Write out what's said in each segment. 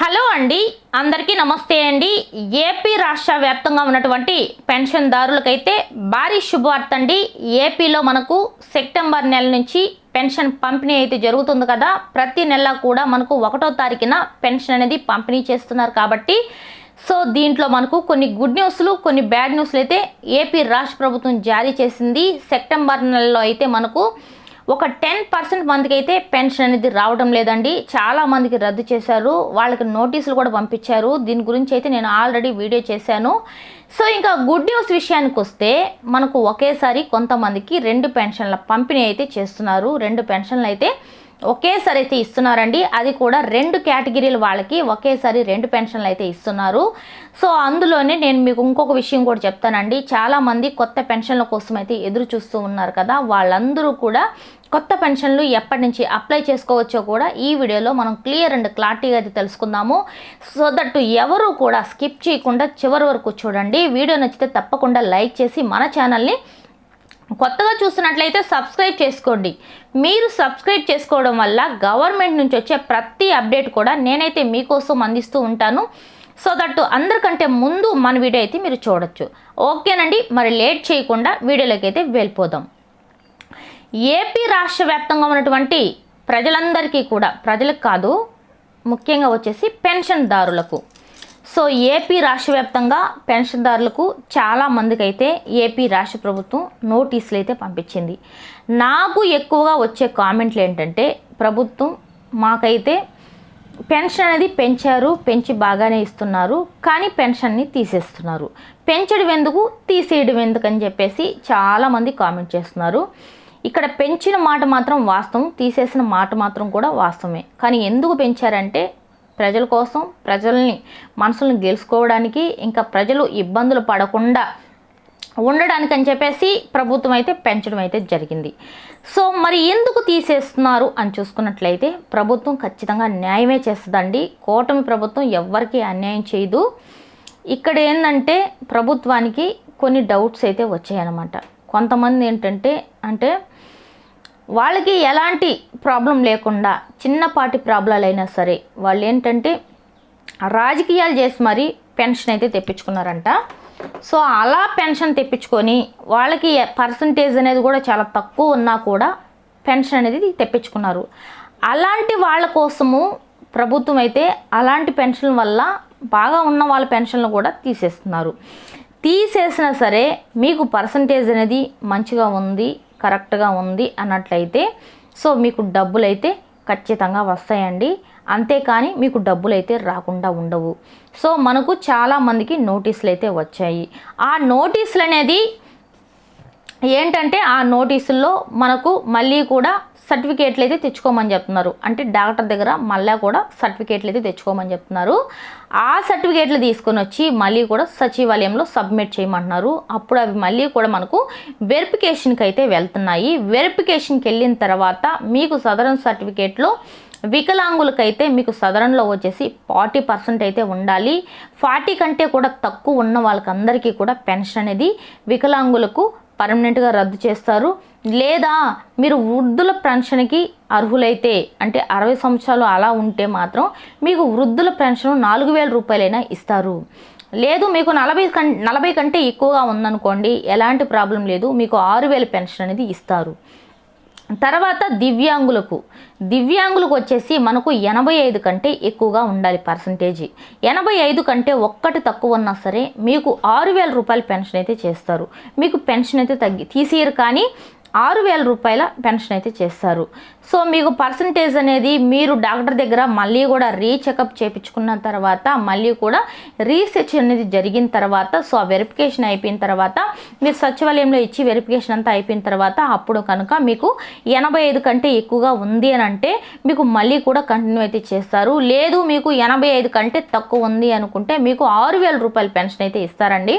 Hello అండి అందరికీ నమస్తే అండి. ఏపీ రాష్ట్ర వ్యాప్తంగా ఉన్నటువంటి పెన్షన్దారులకైతే భారీ శుభవార్త అండి. ఏపీలో మనకు సెప్టెంబర్ నెల నుంచి పెన్షన్ పంపిణీ అయితే జరుగుతుంది కదా. ప్రతి నెల కూడా మనకు ఒకటో తారీఖున పెన్షన్ అనేది పంపిణీ చేస్తున్నారు కాబట్టి సో దీంట్లో మనకు కొన్ని గుడ్ న్యూస్లు కొన్ని బ్యాడ్ న్యూస్లు అయితే ఏపీ రాష్ట్ర ప్రభుత్వం జారీ చేసింది. సెప్టెంబర్ నెలలో అయితే మనకు ఒక టెన్ పర్సెంట్ మందికి అయితే పెన్షన్ అనేది రావడం లేదండి. చాలా మందికి రద్దు చేశారు. వాళ్ళకి నోటీసులు కూడా పంపించారు. దీని గురించి అయితే నేను ఆల్రెడీ వీడియో చేశాను. సో ఇంకా గుడ్ న్యూస్ విషయానికి వస్తే మనకు ఒకేసారి కొంతమందికి రెండు పెన్షన్ల పంపిణీ అయితే చేస్తున్నారు. రెండు పెన్షన్లు అయితే ఒకేసారి అయితే ఇస్తున్నారండి. అది కూడా రెండు కేటగిరీల వాళ్ళకి ఒకేసారి రెండు పెన్షన్లు అయితే ఇస్తున్నారు. సో అందులోనే నేను మీకు ఇంకొక విషయం కూడా చెప్తానండి. చాలామంది కొత్త పెన్షన్ల కోసం అయితే ఎదురు చూస్తూ ఉన్నారు కదా. వాళ్ళందరూ కూడా కొత్త పెన్షన్లు ఎప్పటి నుంచి అప్లై చేసుకోవచ్చో కూడా ఈ వీడియోలో మనం క్లియర్ అండ్ క్లారిటీగా అయితే తెలుసుకుందాము. సో దట్ ఎవరు కూడా స్కిప్ చేయకుండా చివరి వరకు చూడండి. వీడియో నచ్చితే తప్పకుండా లైక్ చేసి మన ఛానల్ని కొత్తగా చూస్తున్నట్లయితే సబ్స్క్రైబ్ చేసుకోండి. మీరు సబ్స్క్రైబ్ చేసుకోవడం వల్ల గవర్నమెంట్ నుంచి వచ్చే ప్రతి అప్డేట్ కూడా నేనైతే మీకోసం అందిస్తూ ఉంటాను. సో దట్ అందరికంటే ముందు మన వీడియో అయితే మీరు చూడొచ్చు. ఓకేనండి మరి లేట్ చేయకుండా వీడియోలోకి అయితే వెళ్ళిపోదాం. ఏపీ రాష్ట్ర వ్యాప్తంగా ఉన్నటువంటి ప్రజలందరికీ కూడా ప్రజలకు కాదు ముఖ్యంగా వచ్చేసి పెన్షన్దారులకు. సో ఏపీ రాష్ట్ర వ్యాప్తంగా పెన్షన్దారులకు చాలా మందికి అయితే ఏపీ రాష్ట్ర ప్రభుత్వం నోటీసులు అయితే పంపించింది. నాకు ఎక్కువగా వచ్చే కామెంట్లు ఏంటంటే ప్రభుత్వం మాకైతే పెన్షన్ అనేది పెంచారు పెంచి బాగానే ఇస్తున్నారు కానీ పెన్షన్ని తీసేస్తున్నారు. పెంచడం ఎందుకు? తీసేయడం ఎందుకు అని చెప్పేసి చాలామంది కామెంట్ చేస్తున్నారు. ఇక్కడ పెంచిన మాట మాత్రం వాస్తవం తీసేసిన మాట మాత్రం కూడా వాస్తవమే. కానీ ఎందుకు పెంచారంటే ప్రజల కోసం ప్రజల్ని మనసులను గెలుచుకోవడానికి ఇంకా ప్రజలు ఇబ్బందులు పడకుండా ఉండడానికి అని చెప్పేసి ప్రభుత్వం అయితే పెంచడం అయితే జరిగింది. సో మరి ఎందుకు తీసేస్తున్నారు అని చూసుకున్నట్లయితే ప్రభుత్వం ఖచ్చితంగా న్యాయమే చేస్తుందండి. కూటమి ప్రభుత్వం ఎవ్వరికీ అన్యాయం చేయదు. ఇక్కడ ఏంటంటే ప్రభుత్వానికి కొన్ని డౌట్స్ అయితే వచ్చాయన్నమాట. కొంతమంది ఏంటంటే అంటే వాళ్ళకి ఎలాంటి ప్రాబ్లం లేకుండా చిన్నపాటి ప్రాబ్లాలు అయినా సరే వాళ్ళు ఏంటంటే రాజకీయాలు చేసి మరీ పెన్షన్ అయితే తెప్పించుకున్నారంట. సో అలా పెన్షన్ తెప్పించుకొని వాళ్ళకి పర్సంటేజ్ అనేది కూడా చాలా తక్కువ ఉన్నా కూడా పెన్షన్ అనేది తెప్పించుకున్నారు. అలాంటి వాళ్ళ కోసము ప్రభుత్వం అయితే అలాంటి పెన్షన్ వల్ల బాగా ఉన్న వాళ్ళ పెన్షన్లు కూడా తీసేస్తున్నారు. తీసేసినా సరే మీకు పర్సంటేజ్ అనేది మంచిగా ఉంది కరెక్ట్గా ఉంది అన్నట్లయితే సో మీకు డబ్బులు అయితే ఖచ్చితంగా వస్తాయండి. అంతేకాని మీకు డబ్బులు అయితే రాకుండా ఉండవు. సో మనకు చాలామందికి నోటీసులు అయితే వచ్చాయి. ఆ నోటీసులు అనేది ఏంటంటే ఆ నోటీసుల్లో మనకు మళ్ళీ కూడా సర్టిఫికేట్లు అయితే తెచ్చుకోమని చెప్తున్నారు. అంటే డాక్టర్ దగ్గర మళ్ళీ కూడా సర్టిఫికేట్లు అయితే తెచ్చుకోమని చెప్తున్నారు. ఆ సర్టిఫికేట్లు తీసుకొని వచ్చి మళ్ళీ కూడా సచివాలయంలో సబ్మిట్ చేయమంటున్నారు. అప్పుడు అవి మళ్ళీ కూడా మనకు వెరిఫికేషన్కి అయితే వెళ్తున్నాయి. వెరిఫికేషన్కి వెళ్ళిన తర్వాత మీకు సదరన్ సర్టిఫికేట్లో వికలాంగులకైతే మీకు సదరంలో వచ్చేసి ఫార్టీ పర్సెంట్ అయితే ఉండాలి. ఫార్టీ కంటే కూడా తక్కువ ఉన్న వాళ్ళకందరికీ కూడా పెన్షన్ అనేది వికలాంగులకు పర్మనెంట్గా రద్దు చేస్తారు. లేదా మీరు వృద్ధుల పెన్షన్కి అర్హులైతే అంటే అరవై సంవత్సరాలు అలా ఉంటే మాత్రం మీకు వృద్ధుల పెన్షన్ నాలుగు వేల రూపాయలైనా ఇస్తారు. లేదు మీకు నలభై కం నలభై కంటే ఎక్కువగా ఉందనుకోండి ఎలాంటి ప్రాబ్లం లేదు మీకు ఆరు వేల పెన్షన్ అనేది ఇస్తారు. తర్వాత దివ్యాంగులకు. దివ్యాంగులకు వచ్చేసి మనకు ఎనభై ఐదు కంటే ఎక్కువగా ఉండాలి పర్సంటేజీ. ఎనభై ఐదు కంటే ఒక్కటి తక్కువ ఉన్నా సరే మీకు ఆరు వేల రూపాయల పెన్షన్ అయితే చేస్తారు. మీకు పెన్షన్ అయితే తగ్గి తీసేయరు కానీ ఆరు వేల రూపాయల పెన్షన్ అయితే చేస్తారు. సో మీకు పర్సంటేజ్ అనేది మీరు డాక్టర్ దగ్గర మళ్ళీ కూడా రీచెకప్ చేయించుకున్న తర్వాత మళ్ళీ కూడా రీసెర్చ్ అనేది జరిగిన తర్వాత సో ఆ వెరిఫికేషన్ అయిపోయిన తర్వాత మీరు సచివాలయంలో ఇచ్చి వెరిఫికేషన్ అంతా అయిపోయిన తర్వాత అప్పుడు కనుక మీకు ఎనభై ఐదు కంటే ఎక్కువగా ఉంది అని అంటే మీకు మళ్ళీ కూడా కంటిన్యూ అయితే చేస్తారు. లేదు మీకు ఎనభై ఐదు కంటే తక్కువ ఉంది అనుకుంటే మీకు ఆరు వేల రూపాయల పెన్షన్ అయితే ఇస్తారండి.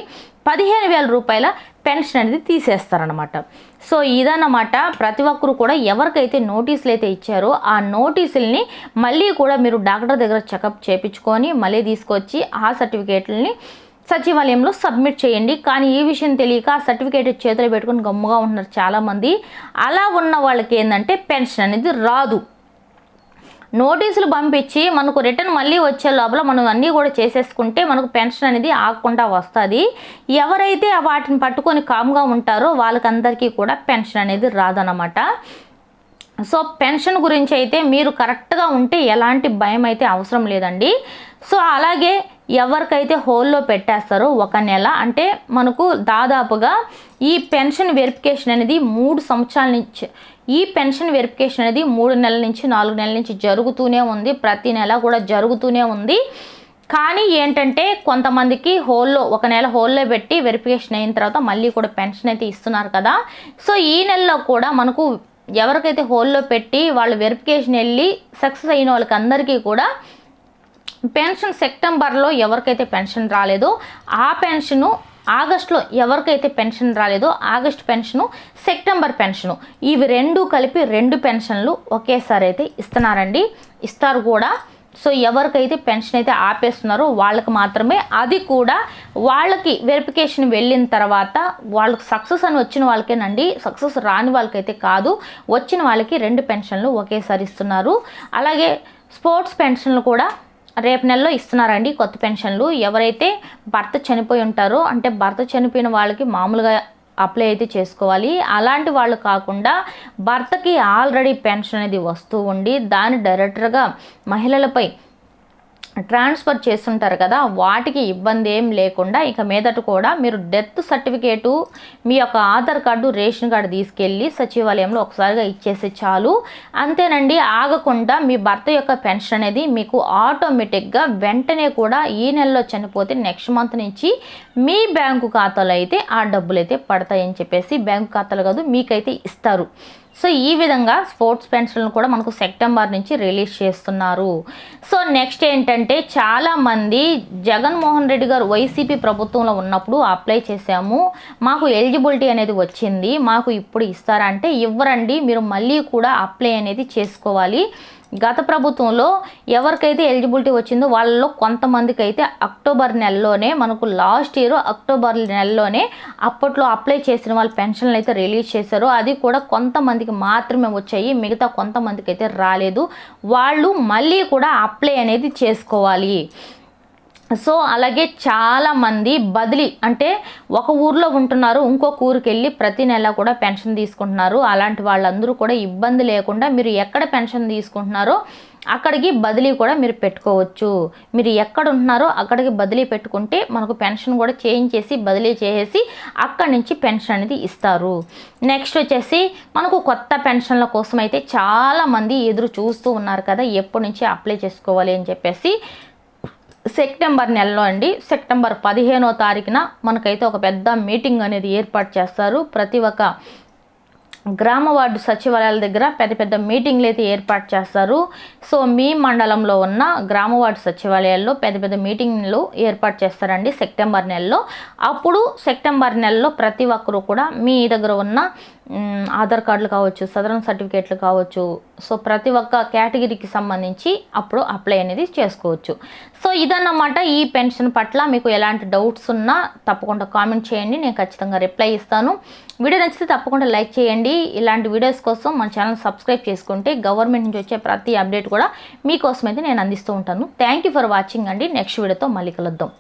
పదిహేను వేల రూపాయల పెన్షన్ అనేది తీసేస్తారనమాట సో ఇదన్నమాట ప్రతి ఒక్కరు కూడా ఎవరికైతే నోటీసులు అయితే ఇచ్చారో ఆ నోటీసుల్ని మళ్ళీ కూడా మీరు డాక్టర్ దగ్గర చెకప్ చేయించుకొని మళ్ళీ తీసుకొచ్చి ఆ సర్టిఫికేట్లని సచివాలయంలో సబ్మిట్ చేయండి. కానీ ఈ విషయం తెలియక ఆ సర్టిఫికేట్ చేతిలో పెట్టుకుని గమ్ముగా ఉంటున్నారు చాలామంది. అలా ఉన్న వాళ్ళకి ఏంటంటే పెన్షన్ అనేది రాదు. నోటీసులు పంపించి మనకు రిటర్న్ మళ్ళీ వచ్చే లోపల మనం అన్నీ కూడా చేసేసుకుంటే మనకు పెన్షన్ అనేది ఆగకుండా వస్తుంది. ఎవరైతే వాటిని పట్టుకొని కామ్గా ఉంటారో వాళ్ళకందరికీ కూడా పెన్షన్ అనేది రాదనమాట సో పెన్షన్ గురించి అయితే మీరు కరెక్ట్గా ఉంటే ఎలాంటి భయం అయితే అవసరం లేదండి. సో అలాగే ఎవరికైతే హోల్లో పెట్టేస్తారో ఒక నెల అంటే మనకు దాదాపుగా ఈ పెన్షన్ వెరిఫికేషన్ అనేది మూడు సంవత్సరాల నుంచి ఈ పెన్షన్ వెరిఫికేషన్ అనేది మూడు నెలల నుంచి నాలుగు నెలల నుంచి జరుగుతూనే ఉంది. ప్రతి నెల కూడా జరుగుతూనే ఉంది. కానీ ఏంటంటే కొంతమందికి హోల్లో ఒక నెల హోల్లో పెట్టి వెరిఫికేషన్ అయిన తర్వాత మళ్ళీ కూడా పెన్షన్ అయితే ఇస్తున్నారు కదా. సో ఈ నెలలో కూడా మనకు ఎవరికైతే హోల్లో పెట్టి వాళ్ళు వెరిఫికేషన్ వెళ్ళి సక్సెస్ అయిన వాళ్ళకి అందరికీ కూడా పెన్షన్ సెప్టెంబర్లో ఎవరికైతే పెన్షన్ రాలేదో ఆ పెన్షను ఆగస్టులో ఎవరికైతే పెన్షన్ రాలేదో ఆగస్ట్ పెన్షను సెప్టెంబర్ పెన్షను ఇవి రెండు కలిపి రెండు పెన్షన్లు ఒకేసారి అయితే ఇస్తున్నారండి. ఇస్తారు కూడా. సో ఎవరికైతే పెన్షన్ అయితే ఆపేస్తున్నారో వాళ్ళకి మాత్రమే అది కూడా వాళ్ళకి వెరిఫికేషన్ వెళ్ళిన తర్వాత వాళ్ళకి సక్సెస్ అని వచ్చిన వాళ్ళకేనండి. సక్సెస్ రాని వాళ్ళకైతే కాదు. వచ్చిన వాళ్ళకి రెండు పెన్షన్లు ఒకేసారి ఇస్తున్నారు. అలాగే స్పోర్ట్స్ పెన్షన్లు కూడా రేపు నెలలో ఇస్తున్నారండి కొత్త పెన్షన్లు. ఎవరైతే భర్త చనిపోయి ఉంటారో అంటే భర్త చనిపోయిన వాళ్ళకి మామూలుగా అప్లై అయితే చేసుకోవాలి. అలాంటి వాళ్ళు కాకుండా భర్తకి ఆల్రెడీ పెన్షన్ అనేది వస్తూ ఉండి దాని డైరెక్టర్గా మహిళలపై ట్రాన్స్ఫర్ చేస్తుంటారు కదా వాటికి ఇబ్బంది ఏం లేకుండా ఇక మీదట కూడా మీరు డెత్ సర్టిఫికేటు మీ యొక్క ఆధార్ కార్డు రేషన్ కార్డు తీసుకెళ్ళి సచివాలయంలో ఒకసారిగా ఇచ్చేసి చాలు. అంతేనండి ఆగకుండా మీ భర్త యొక్క పెన్షన్ అనేది మీకు ఆటోమేటిక్గా వెంటనే కూడా ఈ నెలలో చనిపోతే నెక్స్ట్ మంత్ నుంచి మీ బ్యాంకు ఖాతాలో అయితే ఆ డబ్బులు అయితే పడతాయని చెప్పేసి బ్యాంకు ఖాతాలు కాదు మీకైతే ఇస్తారు. సో ఈ విధంగా స్పోర్ట్స్ పెన్షన్లు కూడా మనకు సెప్టెంబర్ నుంచి రిలీజ్ చేస్తున్నారు. సో నెక్స్ట్ ఏంటంటే చాలామంది జగన్మోహన్ రెడ్డి గారు వైసీపీ ప్రభుత్వంలో ఉన్నప్పుడు అప్లై చేశాము. మాకు ఎలిజిబిలిటీ అనేది వచ్చింది. మాకు ఇప్పుడు ఇస్తారా అంటే ఇవ్వరండి. మీరు మళ్ళీ కూడా అప్లై అనేది చేసుకోవాలి. గత ప్రభుత్వంలో ఎవరికైతే ఎలిజిబిలిటీ వచ్చిందో వాళ్ళలో కొంతమందికి అయితే అక్టోబర్ నెలలోనే మనకు లాస్ట్ ఇయర్ అక్టోబర్ నెలలోనే అప్పట్లో అప్లై చేసిన వాళ్ళ పెన్షన్లు అయితే రిలీజ్ చేశారు. అది కూడా కొంతమందికి మాత్రమే వచ్చాయి. మిగతా కొంతమందికి అయితే రాలేదు. వాళ్ళు మళ్ళీ కూడా అప్లై అనేది చేసుకోవాలి. సో అలాగే చాలామంది బదిలీ అంటే ఒక ఊర్లో ఉంటున్నారు ఇంకొక ఊరికి వెళ్ళి ప్రతి నెల కూడా పెన్షన్ తీసుకుంటున్నారు. అలాంటి వాళ్ళందరూ కూడా ఇబ్బంది లేకుండా మీరు ఎక్కడ పెన్షన్ తీసుకుంటున్నారో అక్కడికి బదిలీ కూడా మీరు పెట్టుకోవచ్చు. మీరు ఎక్కడ ఉంటున్నారో అక్కడికి బదిలీ పెట్టుకుంటే మనకు పెన్షన్ కూడా చేంజ్ చేసి బదిలీ చేసేసి అక్కడి నుంచి పెన్షన్ అనేది ఇస్తారు. నెక్స్ట్ వచ్చేసి మనకు కొత్త పెన్షన్ల కోసం అయితే చాలామంది ఎదురు చూస్తూ ఉన్నారు కదా ఎప్పటి నుంచి అప్లై చేసుకోవాలి అని చెప్పేసి. సెప్టెంబర్ నెలలో అండి సెప్టెంబర్ పదిహేనో తారీఖున మనకైతే ఒక పెద్ద మీటింగ్ అనేది ఏర్పాటు చేస్తారు. ప్రతి ఒక్క గ్రామ వార్డు సచివాలయాల దగ్గర పెద్ద పెద్ద మీటింగ్లు అయితే ఏర్పాటు చేస్తారు. సో మీ మండలంలో ఉన్న గ్రామ వార్డు సచివాలయాల్లో పెద్ద పెద్ద మీటింగ్లు ఏర్పాటు చేస్తారండి సెప్టెంబర్ నెలలో. అప్పుడు సెప్టెంబర్ నెలలో ప్రతి ఒక్కరూ కూడా మీ దగ్గర ఉన్న ఆధార్ కార్డులు కావచ్చు సదరన్ సర్టిఫికేట్లు కావచ్చు. సో ప్రతి ఒక్క కేటగిరీకి సంబంధించి అప్పుడు అప్లై అనేది చేసుకోవచ్చు. సో ఇదన్నమాట ఈ పెన్షన్ పట్ల మీకు ఎలాంటి డౌట్స్ ఉన్నా తప్పకుండా కామెంట్ చేయండి. నేను ఖచ్చితంగా రిప్లై ఇస్తాను. వీడియో నచ్చితే తప్పకుండా లైక్ చేయండి. ఇలాంటి వీడియోస్ కోసం మన ఛానల్ సబ్స్క్రైబ్ చేసుకుంటే గవర్నమెంట్ నుంచి వచ్చే ప్రతి అప్డేట్ కూడా మీకోసం అయితే నేను అందిస్తూ ఉంటాను. థ్యాంక్ యూ ఫర్ వాచింగ్ అండి. నెక్స్ట్ వీడియోతో మళ్ళీ కలుద్దాం.